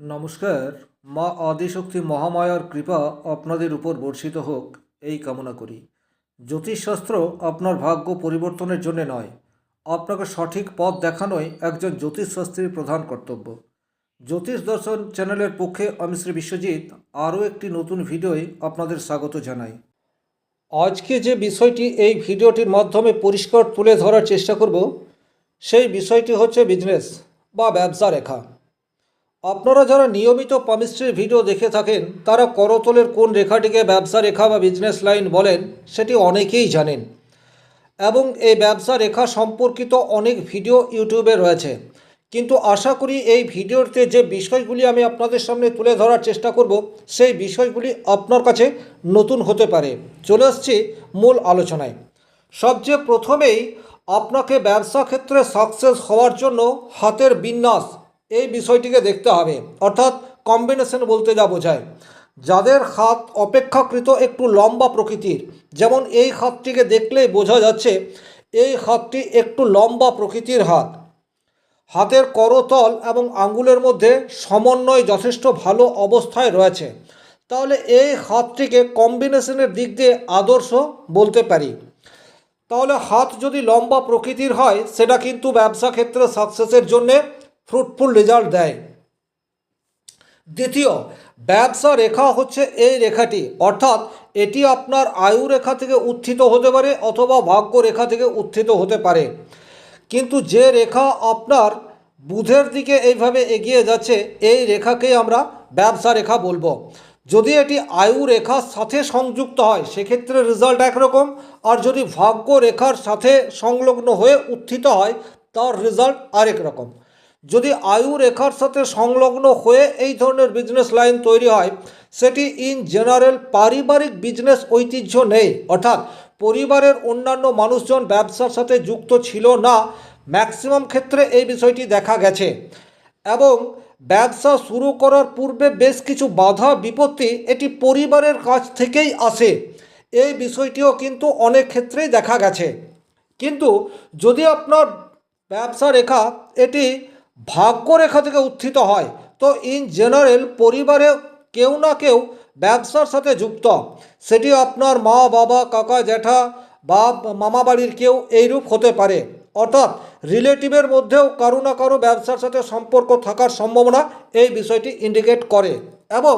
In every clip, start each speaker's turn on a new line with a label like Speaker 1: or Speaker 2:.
Speaker 1: নমস্কার, মা আদিশক্তি মহামায়ার কৃপা আপনাদের উপর বর্ষিত হোক, এই কামনা করি। জ্যোতিষশাস্ত্র আপনার ভাগ্য পরিবর্তনের জন্য নয়, আপনাকে সঠিক পথ দেখানোই একজন জ্যোতিষশাস্ত্রীর প্রধান কর্তব্য। জ্যোতিষ দর্শন চ্যানেলের পক্ষে আমি শ্রী বিশ্বজিৎ, আরও একটি নতুন ভিডিওয় আপনাদের স্বাগত জানাই। আজকে যে বিষয়টি এই ভিডিওটির মাধ্যমে পরিষ্কার তুলে ধরার চেষ্টা করব, সেই বিষয়টি হচ্ছে বিজনেস বা ব্যবসা রেখা। আপনারা যারা নিয়মিত পামিস্ট্রির ভিডিও দেখে থাকেন, তারা করতলের কোন রেখাটিকে ব্যবসা রেখা বা বিজনেস লাইন বলেন, সেটি অনেকেই জানেন। এবং এই ব্যবসা রেখা সম্পর্কিত অনেক ভিডিও ইউটিউবে রয়েছে। কিন্তু আশা করি এই ভিডিওতে যে বিষয়গুলি আমি আপনাদের সামনে তুলে ধরার চেষ্টা করব, সেই বিষয়গুলি আপনার কাছে নতুন হতে পারে। চলে আসছি মূল আলোচনায়। সবচেয়ে প্রথমেই আপনাকে ব্যবসা ক্ষেত্রে সাকসেস হওয়ার জন্য হাতের বিন্যাস এই বিষয়টিকে দেখতে হবে। অর্থাৎ কম্বিনেশন বলতে যা বোঝায়। যাদের হাত অপেক্ষাকৃত একটু লম্বা প্রকৃতির, যেমন এই হাতটিকে দেখলেই বোঝা যাচ্ছে এই হাতটি একটু লম্বা প্রকৃতির হাত। হাতের করতল এবং আঙ্গুলের মধ্যে সমন্বয় যথেষ্ট ভালো অবস্থায় রয়েছে। তাহলে এই হাতটিকে কম্বিনেশনের দিক দিয়ে আদর্শ বলতে পারি। তাহলে হাত যদি লম্বা প্রকৃতির হয়, সেটা কিন্তু ব্যবসা ক্ষেত্রে সাকসেসের জন্যে ফ্রুটফুল রেজাল্ট দেয়। দ্বিতীয়, ব্যবসা রেখা হচ্ছে এই রেখাটি। অর্থাৎ এটি আপনার আয়ু রেখা থেকে উত্থিত হতে পারে অথবা ভাগ্য রেখা থেকে উত্থিত হতে পারে। কিন্তু যে রেখা আপনার বুধের দিকে এইভাবে এগিয়ে যাচ্ছে, এই রেখাকেই আমরা ব্যবসা রেখা বলব। যদি এটি আয়ু রেখার সাথে সংযুক্ত হয়, সেক্ষেত্রে রেজাল্ট একরকম। আর যদি ভাগ্য রেখার সাথে সংলগ্ন হয়ে উত্থিত হয়, তার রেজাল্ট আরেক রকম। যদি আয়ু রেখার সাথে সংলগ্ন হয়ে এই ধরনের বিজনেস লাইন তৈরি হয়, সেটি ইন জেনারেল পারিবারিক বিজনেস ঐতিহ্য নেই। অর্থাৎ পরিবারের অন্যান্য মানুষজন ব্যবসার সাথে যুক্ত ছিল না ম্যাক্সিমাম ক্ষেত্রে এই বিষয়টি দেখা গেছে। এবং ব্যবসা শুরু করার পূর্বে বেশ কিছু বাধা বিপত্তি এটি পরিবারের কাছ থেকেই আসে। এই বিষয়টিও কিন্তু অনেক ক্ষেত্রেই দেখা গেছে। কিন্তু যদি আপনার ব্যবসা রেখা এটি ভাগ্য রেখা থেকে উত্থিত হয়। তো ইন জেনারেল পরিবারে কেউ না কেউ ব্যবসার সাথে যুক্ত। সেটি আপনার মা, বাবা, কাকা, জ্যাঠা বা মামা বাড়ির কেউ এইরূপ হতে পারে। অর্থাৎ রিলেটিভের মধ্যেও কারও না কারও ব্যবসার সাথে সম্পর্ক থাকার সম্ভাবনা এই বিষয়টি ইন্ডিকেট করে। এবং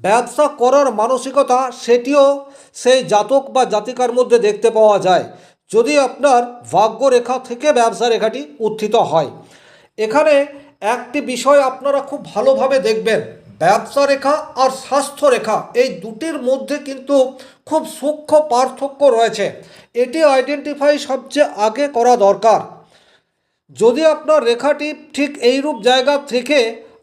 Speaker 1: ব্যবসা করার মানসিকতা সেটিও সেই জাতক বা জাতিকার মধ্যে দেখতে পাওয়া যায়। যদি আপনার ভাগ্য রেখা থেকে ব্যবসা রেখাটি উত্থিত হয়। এখানে একটি বিষয় আপনারা খুব ভালোভাবে দেখবেন। ব্যবসা রেখা আর স্বাস্থ্য রেখা এই দুটির মধ্যে কিন্তু খুব সূক্ষ্ম পার্থক্য রয়েছে। এটি আইডেন্টিফাই সবচেয়ে আগে করা দরকার। যদি আপনার রেখাটি ঠিক এইরূপ জায়গা থেকে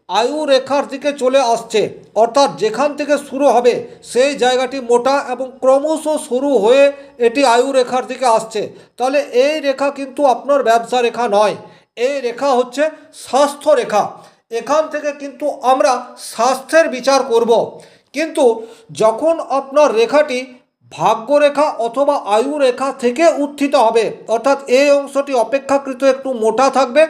Speaker 1: আয়ু রেখার দিকে চলে আসছে। অর্থাৎ যেখান থেকে শুরু হবে, সেই জায়গাটি মোটা এবং ক্রমশ শুরু হয়ে এটি আয়ু রেখার দিকে আসছে। তাহলে এই রেখা কিন্তু আপনার ব্যবসা রেখা নয়। এই রেখা হচ্ছে স্বাস্থ্য রেখা। এখান থেকে কিন্তু আমরা স্বাস্থ্যের বিচার করব। কিন্তু যখন আপনার রেখাটি ভাগ্যরেখা অথবা আয়ু রেখা থেকে উত্থিত হবে, অর্থাৎ এই অংশটি অপেক্ষাকৃত একটু মোটা থাকবে,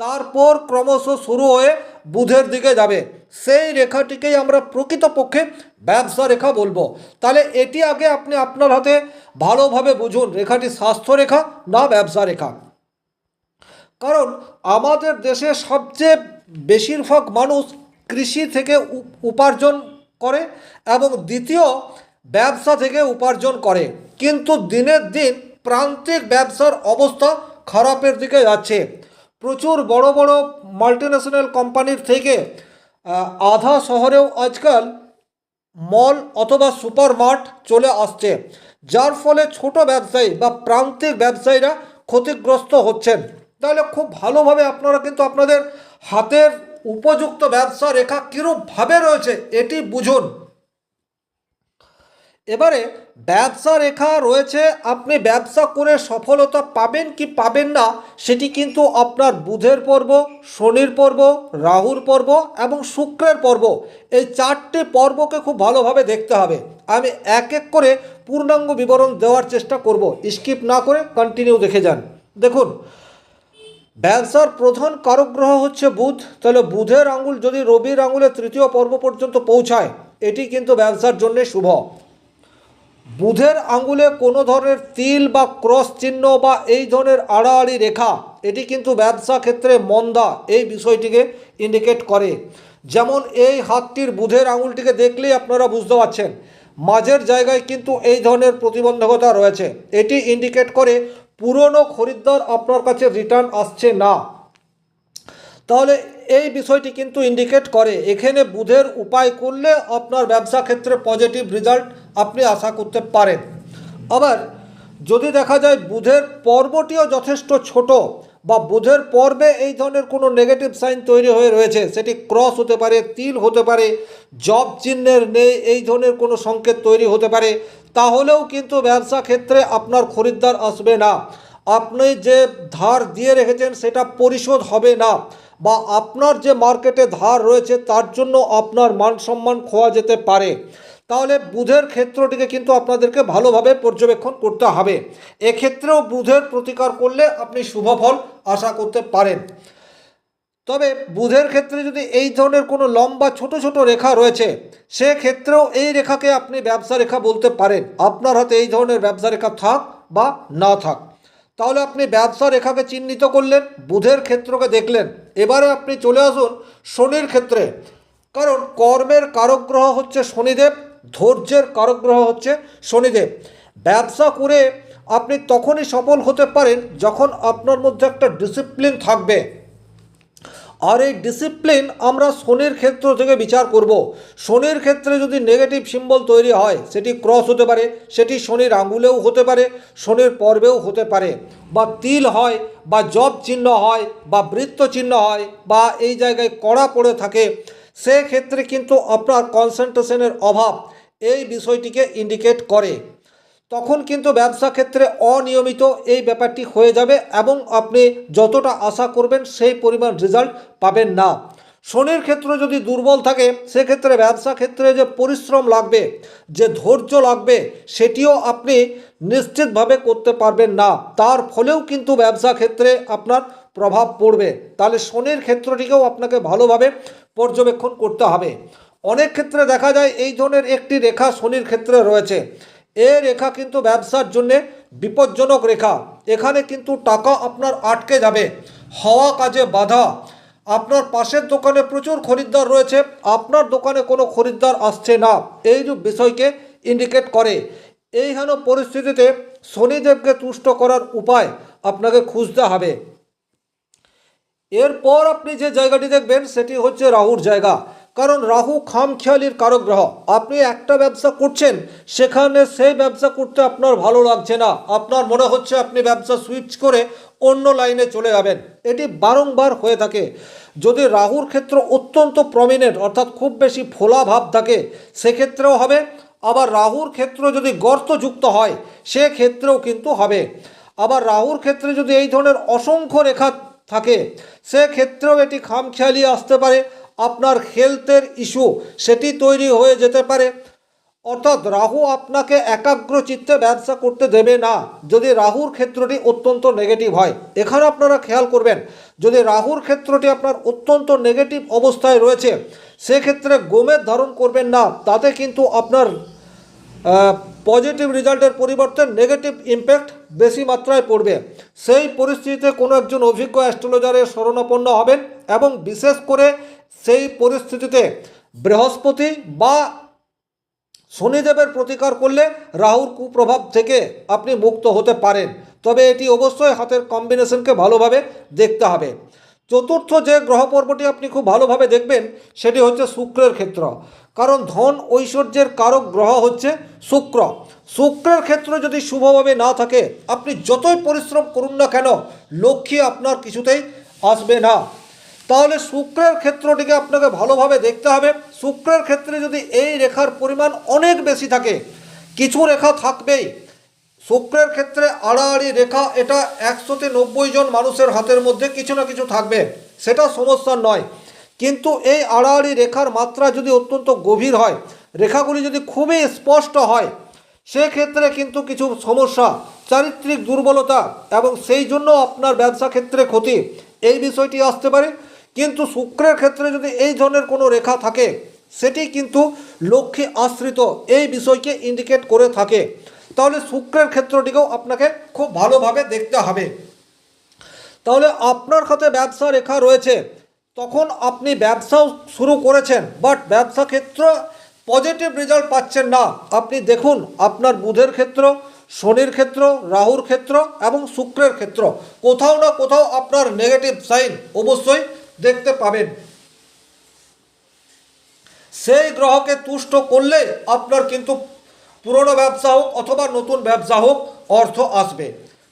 Speaker 1: তারপর ক্রমশ শুরু হয়ে বুধের দিকে যাবে। সেই রেখাটিকেই আমরা প্রকৃতপক্ষে ব্যবসা রেখা বলব। তাহলে এটি আগে আপনি আপনার হাতে ভালোভাবে বুঝুন, রেখাটি স্বাস্থ্য রেখা না ব্যবসা রেখা কারণ আমাদের দেশে সবচেয়ে বেশিরভাগ মানুষ কৃষি থেকে উপার্জন করে এবং দ্বিতীয় ব্যবসা থেকে উপার্জন করে। কিন্তু দিনের দিন প্রান্তিক ব্যবসার অবস্থা খারাপের দিকে যাচ্ছে। প্রচুর বড় বড় মাল্টিন্যাশনাল কোম্পানির থেকে আধা শহরেও আজকাল মল অথবা সুপার মার্ট চলে আসছে, যার ফলে ছোট ব্যবসায়ী বা প্রান্তিক ব্যবসায়ীরা ক্ষতিগ্রস্ত হচ্ছেন। তাহলে খুব ভালোভাবে আপনারা কিন্তু আপনাদের হাতের উপযুক্ত ব্যবসা রেখা কীরূপভাবে রয়েছে, এটি বুঝুন। এবারে ব্যবসা রেখা রয়েছে, আপনি ব্যবসা করে সফলতা পাবেন কি পাবেন না, সেটি কিন্তু আপনার বুধের পর্ব, শনির পর্ব, রাহুর পর্ব এবং শুক্রের পর্ব। এই চারটে পর্বকে খুব ভালোভাবে দেখতে হবে। আমি এক এক করে পূর্ণাঙ্গ বিবরণ দেওয়ার চেষ্টা করব। স্কিপ না করে কন্টিনিউ দেখে যান। দেখুন, ব্যবসার প্রধান কারক গ্রহ হচ্ছে বুধ। তাহলে বুধের আঙুল যদি রবির আঙ্গুলের তৃতীয় পর্ব পর্যন্ত পৌঁছায়, এটি কিন্তু ব্যবসার জন্য শুভ। বুধের আঙ্গুলে কোনো ধরনের তিল বা ক্রস চিহ্ন বা এই ধরনের আড়াআড়ি রেখা, এটি কিন্তু ব্যবসা ক্ষেত্রে মন্দা, এই বিষয়টিকে ইন্ডিকেট করে। যেমন এই হাতটির বুধের আঙুলটিকে দেখলেই আপনারা বুঝতে পারছেন, মাঝের জায়গায় কিন্তু এই ধরনের প্রতিবন্ধকতা রয়েছে। এটি ইন্ডিকেট করে পুরনো খরিদ্দার আপনার কাছে রিটার্ন আসছে না। তাহলে এই বিষয়টি কিন্তু ইন্ডিকেট করে। এখানে বুধের উপায় করলে আপনার ব্যবসা ক্ষেত্রে পজিটিভ রেজাল্ট আপনি আশা করতে পারেন। আবার যদি দেখা যায় বুধের পর্বটিও যথেষ্ট ছোট বা বুধের পর্বে এই ধরনের কোনো নেগেটিভ সাইন তৈরি হয়ে রয়েছে, সেটি ক্রস হতে পারে, তিল হতে পারে, জব চিহ্নের নেই, এই ধরনের কোনো সংকেত তৈরি হতে পারে, তাহলেও কিন্তু ব্যবসা ক্ষেত্রে আপনার খরিদ্দার আসবে না। আপনি যে ধার দিয়ে রেখেছেন সেটা পরিশোধ হবে না বা আপনার যে মার্কেটে ধার রয়েছে তার জন্য আপনার মান সম্মান খোয়া যেতে পারে। তাহলে বুধের ক্ষেত্রটিকে কিন্তু আপনাদেরকে ভালোভাবে পর্যবেক্ষণ করতে হবে। এক্ষেত্রেও বুধের প্রতিকার করলে আপনি শুভ ফল আশা করতে পারেন। তবে বুধের ক্ষেত্রে যদি এই ধরনের কোনো লম্বা ছোট ছোট রেখা রয়েছে, সেক্ষেত্রেও এই রেখাকে আপনি ব্যবসা রেখা বলতে পারেন। আপনার হাতে এই ধরনের ব্যবসা রেখা থাক বা না থাক। তাহলে আপনি ব্যবসা রেখাকে চিহ্নিত করলেন, বুধের ক্ষেত্রকে দেখলেন। এবারে আপনি চলে আসুন শনির ক্ষেত্রে। কারণ কর্মের কারক গ্রহ হচ্ছে শনিদেব। ধৈর্যের কারক গ্রহ হচ্ছে শনিদেব। ব্যবসা করে আপনি তখনই সফল হতে পারেন যখন আপনার মধ্যে একটা ডিসিপ্লিন থাকবে। আর এই ডিসিপ্লিন আমরা শনির ক্ষেত্র থেকে বিচার করব। শনির ক্ষেত্রে যদি নেগেটিভ সিম্বল তৈরি হয়, সেটি ক্রস হতে পারে, সেটি শনির আঙ্গুলেও হতে পারে, শনির পর্বেও হতে পারে। বা তিল হয়, বা জব চিহ্ন হয়, বা বৃত্ত চিহ্ন হয়, বা এই জায়গায় কড়া পড়ে থাকে সেক্ষেত্রে কিন্তু আপনার কনসেন্ট্রেশনের অভাব এই বিষয়টিকে ইন্ডিকেট করে। তখন কিন্তু ব্যবসা ক্ষেত্রে অনিয়মিত এই ব্যাপারটি হয়ে যাবে এবং আপনি যতটা আশা করবেন সেই পরিমাণ রেজাল্ট পাবেন না। শনির ক্ষেত্র যদি দুর্বল থাকে, সেক্ষেত্রে ব্যবসা ক্ষেত্রে যে পরিশ্রম লাগবে, যে ধৈর্য লাগবে, সেটিও আপনি নিশ্চিতভাবে করতে পারবেন না। তার ফলেও কিন্তু ব্যবসা ক্ষেত্রে আপনার প্রভাব পড়বে, তাহলে শনির ক্ষেত্রটিকেও আপনাকে ভালোভাবে পর্যবেক্ষণ করতে হবে। অনেক ক্ষেত্রে দেখা যায় এই ধরনের একটি রেখা শনির ক্ষেত্রে রয়েছে। এ রেখা কিন্তু ব্যবসার জন্যে বিপজ্জনক রেখা। এখানে কিন্তু টাকা আপনার আটকে যাবে, হওয়া কাজে বাধা। আপনার পাশের দোকানে প্রচুর খরিদ্দার রয়েছে, আপনার দোকানে কোনো খরিদ্দার আসছে না। এই রূপ বিষয়কে ইন্ডিকেট করে এইখানে পরিস্থিতিতে শনিদেবকে তুষ্ট করার উপায় আপনাকে খুঁজতে হবে। এরপর আপনি যে জায়গাটি দেখবেন, সেটি হচ্ছে রাহুর জায়গা। কারণ রাহু খামখেয়ালির কারক গ্রহ আপনি একটা ব্যবসা করছেন, সেখানে সেই ব্যবসা করতে আপনার ভালো লাগছে না। আপনার মনে হচ্ছে আপনি ব্যবসা সুইচ করে অন্য লাইনে চলে যাবেন। এটি বারংবার হয়ে থাকে। যদি রাহুর ক্ষেত্র অত্যন্ত প্রমিনেন্ট অর্থাৎ খুব বেশি ফোলা ভাব থাকে, সেক্ষেত্রেও হবে। আবার রাহুর ক্ষেত্র যদি গর্তযুক্ত হয়, সেক্ষেত্রেও কিন্তু হবে। আবার রাহুর ক্ষেত্রে যদি এই ধরনের অসংখ্য রেখা থাকে। সেক্ষেত্রেও এটি খামখেয়ালি আসতে পারে। আপনার হেলথের ইস্যু সেটি তৈরি হয়ে যেতে পারে। অর্থাৎ রাহু আপনাকে একাগ্র চিত্তে ব্যবসা করতে দেবে না। যদি রাহুর ক্ষেত্রটি অত্যন্ত নেগেটিভ হয়, এখানে আপনারা খেয়াল করবেন, যদি রাহুর ক্ষেত্রটি আপনার অত্যন্ত নেগেটিভ অবস্থায় রয়েছে, সেক্ষেত্রে গোমের ধারণ করবেন না। তাতে কিন্তু আপনার পজিটিভ রেজাল্টের পরিবর্তে নেগেটিভ ইম্প্যাক্ট বেশি মাত্রায় পড়বে। সেই পরিস্থিতিতে কোনো একজন অভিজ্ঞ অ্যাস্ট্রোলজারের শরণাপন্ন হবেন এবং বিশেষ করে সেই পরিস্থিতিতে বৃহস্পতি বা শনিদেবের প্রতিকার করলে রাহুর কুপ্রভাব থেকে আপনি মুক্ত হতে পারেন। তবে এটি অবশ্যই হাতের কম্বিনেশনকে ভালোভাবে দেখতে হবে। চতুর্থ যে গ্রহ পর্বটি আপনি খুব ভালোভাবে দেখবেন, সেটি হচ্ছে শুক্রের ক্ষেত্র। কারণ ধন ঐশ্বর্যের কারক গ্রহ হচ্ছে শুক্র। শুক্রের ক্ষেত্র যদি শুভভাবে না থাকে, আপনি যতই পরিশ্রম করুন না কেন, লক্ষ্মী আপনার কিছুতেই আসবে না। তাহলে শুক্রের ক্ষেত্রটিকে আপনাকে ভালোভাবে দেখতে হবে। শুক্রের ক্ষেত্রে যদি এই রেখার পরিমাণ অনেক বেশি থাকে, কিছু রেখা থাকবেই। শুক্রের ক্ষেত্রে আড়াআড়ি রেখা, এটা একশোতে নব্বই জন মানুষের হাতের মধ্যে কিছু না কিছু থাকবে। সেটা সমস্যা নয়। কিন্তু এই আড়াআড়ি রেখার মাত্রা যদি অত্যন্ত গভীর হয়, রেখাগুলি যদি খুবই স্পষ্ট হয়, সেক্ষেত্রে কিন্তু কিছু সমস্যা, চারিত্রিক দুর্বলতা এবং সেই জন্য আপনার ব্যবসা ক্ষেত্রে ক্ষতি। এই বিষয়টি আসতে পারে। কিন্তু শুক্রের ক্ষেত্রে যদি এই ধরনের কোনো রেখা থাকে, সেটি কিন্তু লক্ষ্মী আশ্রিত। এই বিষয়কে ইন্ডিকেট করে থাকে। তাহলে শুক্রের ক্ষেত্রটিকেও আপনাকে খুব ভালোভাবে দেখতে হবে। তাহলে আপনার খাতে ব্যবসা রেখা রয়েছে। তখন আপনি ব্যবসাও শুরু করেছেন বাট ব্যবসা ক্ষেত্র পজিটিভ রেজাল্ট পাচ্ছেন না। আপনি দেখুন, আপনার বুধের ক্ষেত্র, শনির ক্ষেত্র, রাহুর ক্ষেত্র এবং শুক্রের ক্ষেত্র। কোথাও না কোথাও আপনার নেগেটিভ সাইন অবশ্যই দেখতে পাবেন। সেই গ্রহকে তুষ্ট করলে আপনার কিন্তু পুরনো ব্যবসা হোক অথবা নতুন ব্যবসা হোক, অর্থ আসবে।